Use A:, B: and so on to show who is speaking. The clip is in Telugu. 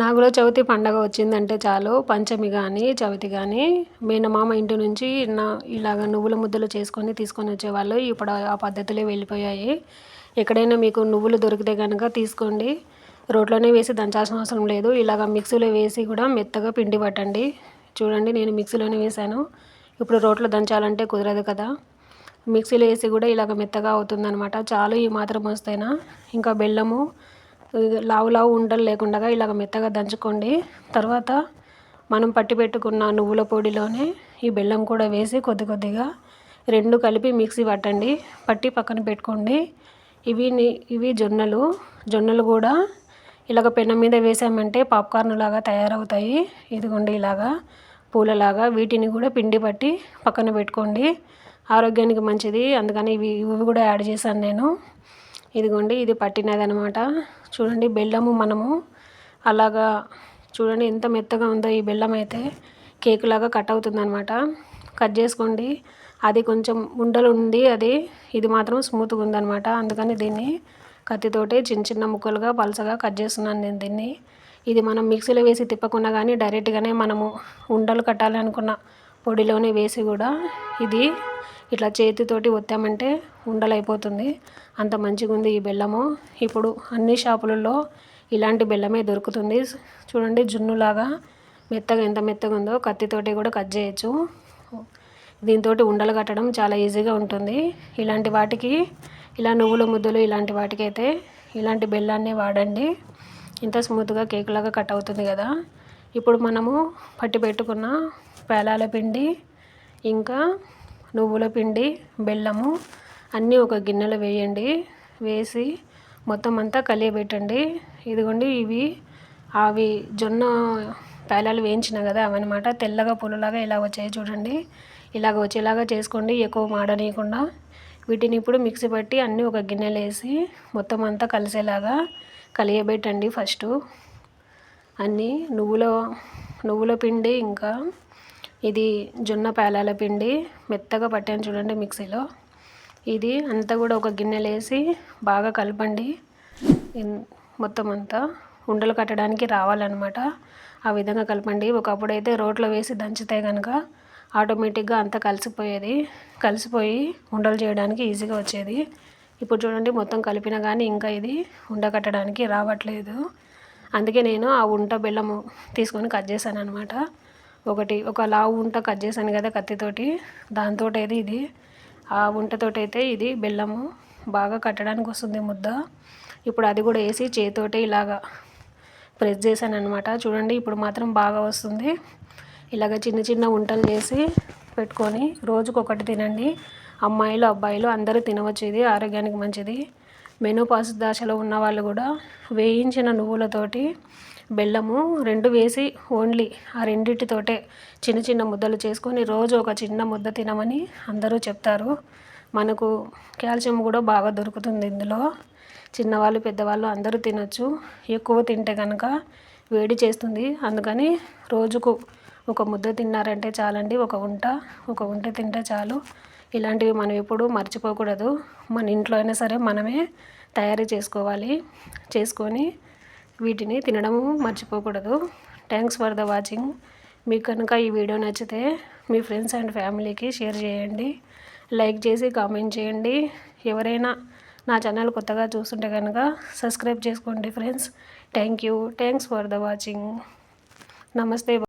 A: నాగుల చవితి పండగ వచ్చిందంటే చాలు. పంచమి కానీ చవితి కానీ మేనమామ ఇంటి నుంచి నా ఇలాగ నువ్వుల ముద్దలు చేసుకొని తీసుకొని వచ్చేవాళ్ళు. ఇప్పుడు ఆ పద్ధతులే వెళ్ళిపోయాయి. ఎక్కడైనా మీకు నువ్వులు దొరికితే కనుక తీసుకోండి. రోట్లోనే వేసి దంచాల్సిన అవసరం లేదు. ఇలాగ మిక్సీలో వేసి కూడా మెత్తగా పిండి పట్టండి. చూడండి నేను మిక్సీలోనే వేసాను ఇప్పుడు రోట్లో దంచాలంటే కుదరదు కదా. మిక్సీలో వేసి కూడా ఇలాగ మెత్తగా అవుతుందనమాట చాలు ఈ మాత్రం వస్తేనా. ఇంకా బెల్లము లావు లావు ఉండలు లేకుండా ఇలాగ మెత్తగా దంచుకోండి. తర్వాత మనం పట్టి పెట్టుకున్న నువ్వుల పొడిలోనే ఈ బెల్లం కూడా వేసి కొద్ది కొద్దిగా రెండు కలిపి మిక్సీ పట్టండి. పట్టి పక్కన పెట్టుకోండి. ఇవి ఇవి జొన్నలు. జొన్నలు కూడా ఇలాగ పెన్న మీద వేసామంటే పాప్కార్న్ లాగా తయారవుతాయి. ఇదిగోండి ఇలాగా పూలలాగా వీటిని కూడా పిండి పట్టి పక్కన పెట్టుకోండి. ఆరోగ్యానికి మంచిది. అందుకని ఇవి ఇవి కూడా యాడ్ చేశాను నేను. ఇదిగోండి ఇది పట్టినది అనమాట చూడండి బెల్లము మనము అలాగా చూడండి ఎంత మెత్తగా ఉందో ఈ బెల్లం అయితే కేక్ లాగా కట్ అవుతుంది అనమాట కట్ చేసుకోండి. అది కొంచెం ఉండలు ఉంది అది ఇది మాత్రం స్మూత్గా ఉందనమాట. అందుకని దీన్ని కత్తితోటి చిన్న చిన్న ముక్కలుగా పలసగా కట్ చేస్తున్నాను నేను దీన్ని. ఇది మనం మిక్సీలో వేసి తిప్పకుండా కానీ డైరెక్ట్గానే మనము ఉండలు కట్టాలి అనుకున్న పొడిలోనే వేసి కూడా ఇది ఇట్లా చేతితోటి ఒత్తామంటే ఉండలైపోతుంది. అంత మంచిగా ఉంది ఈ బెల్లము. ఇప్పుడు అన్ని షాపులలో ఇలాంటి బెల్లమే దొరుకుతుంది. చూడండి జున్నులాగా మెత్తగా ఎంత మెత్తగా ఉందో కత్తితోటి కూడా కట్ చేయొచ్చు. దీంతో ఉండలు కట్టడం చాలా ఈజీగా ఉంటుంది. ఇలాంటి వాటికి ఇలా నువ్వుల ముద్దలు ఇలాంటి వాటికి అయితే ఇలాంటి బెల్లాన్ని వాడండి. ఇంత స్మూత్గా కేక్ లాగా కట్ అవుతుంది కదా. ఇప్పుడు మనము పట్టి పెట్టుకున్న పేలాల పిండి ఇంకా నువ్వుల పిండి బెల్లము అన్నీ ఒక గిన్నెలో వేయండి. వేసి మొత్తం అంతా కలియబెట్టండి. ఇదిగోండి ఇవి. అవి జొన్న పేలాలు వేయించిన కదా అవన్నమాట. తెల్లగా పొలలాగా ఇలా వచ్చాయి చూడండి. ఇలాగ వచ్చేలాగా చేసుకోండి ఎక్కువ మాడనీయకుండా. వీటిని ఇప్పుడు మిక్సీ పట్టి అన్నీ ఒక గిన్నెలో వేసి మొత్తం అంతా కలిసేలాగా కలియబెట్టండి ఫస్ట్. అన్నీ నువ్వుల నువ్వుల పిండి ఇంకా ఇది జొన్న పేలాల పిండి మెత్తగా పట్టాను చూడండి మిక్సీలో. ఇది అంతా కూడా ఒక గిన్నెలో వేసి బాగా కలపండి. మొత్తం అంతా ఉండలు కట్టడానికి రావాలన్నమాట. ఆ విధంగా కలపండి. ఒకప్పుడు అయితే రోట్లో వేసి దంచితే కనుక ఆటోమేటిక్గా అంతా కలిసిపోయేది. కలిసిపోయి ఉండలు చేయడానికి ఈజీగా వచ్చేది. ఇప్పుడు చూడండి మొత్తం కలిపినా కానీ ఇంకా ఇది ఉండ కట్టడానికి రావట్లేదు. అందుకే నేను ఆ ఉంట బెల్లము తీసుకొని కట్ చేశాను అనమాట ఒకటి ఒక లావు ఉంట కట్ చేశాను కదా కత్తితోటి. దాంతో అయితే ఇది ఆ ఉంటతోటి అయితే ఇది బెల్లము. బాగా కట్టడానికి వస్తుంది ముద్ద. ఇప్పుడు అది కూడా వేసి చేతోటి ఇలాగా ప్రెస్ చేశాను అనమాట చూడండి ఇప్పుడు మాత్రం బాగా వస్తుంది. ఇలాగ చిన్న చిన్న వంటలు చేసి పెట్టుకొని రోజుకొకటి తినండి. అమ్మాయిలు అబ్బాయిలు అందరూ తినవచ్చు ఇది ఆరోగ్యానికి మంచిది. మెనోపాస్ దశలో ఉన్న వాళ్ళు కూడా వేయించిన నువ్వులతోటి బెల్లము రెండు వేసి ఓన్లీ ఆ రెండింటితోటే చిన్న చిన్న ముద్దలు చేసుకొని రోజు ఒక చిన్న ముద్ద తినమని అందరూ చెప్తారు. మనకు కాల్షియం కూడా బాగా దొరుకుతుంది ఇందులో. చిన్నవాళ్ళు పెద్దవాళ్ళు అందరూ తినొచ్చు. ఎక్కువ తింటే కనుక వేడి చేస్తుంది. అందుకని రోజుకు ఒక ముద్ద తిన్నారంటే చాలండి. ఒక వంట ఒక వంట తింటే చాలు. ఇలాంటివి మనం ఎప్పుడు మర్చిపోకూడదు. మన ఇంట్లో అయినా సరే మనమే తయారు చేసుకోవాలి. చేసుకొని వీటిని తినడము మర్చిపోకూడదు. థ్యాంక్స్ ఫర్ ద వాచింగ్ మీకు కనుక ఈ వీడియో నచ్చితే మీ ఫ్రెండ్స్ అండ్ ఫ్యామిలీకి షేర్ చేయండి. లైక్ చేసి కామెంట్ చేయండి. ఎవరైనా నా ఛానల్ కొత్తగా చూస్తుంటే కనుక సబ్స్క్రైబ్ చేసుకోండి friends thank you thanks for the watching నమస్తే.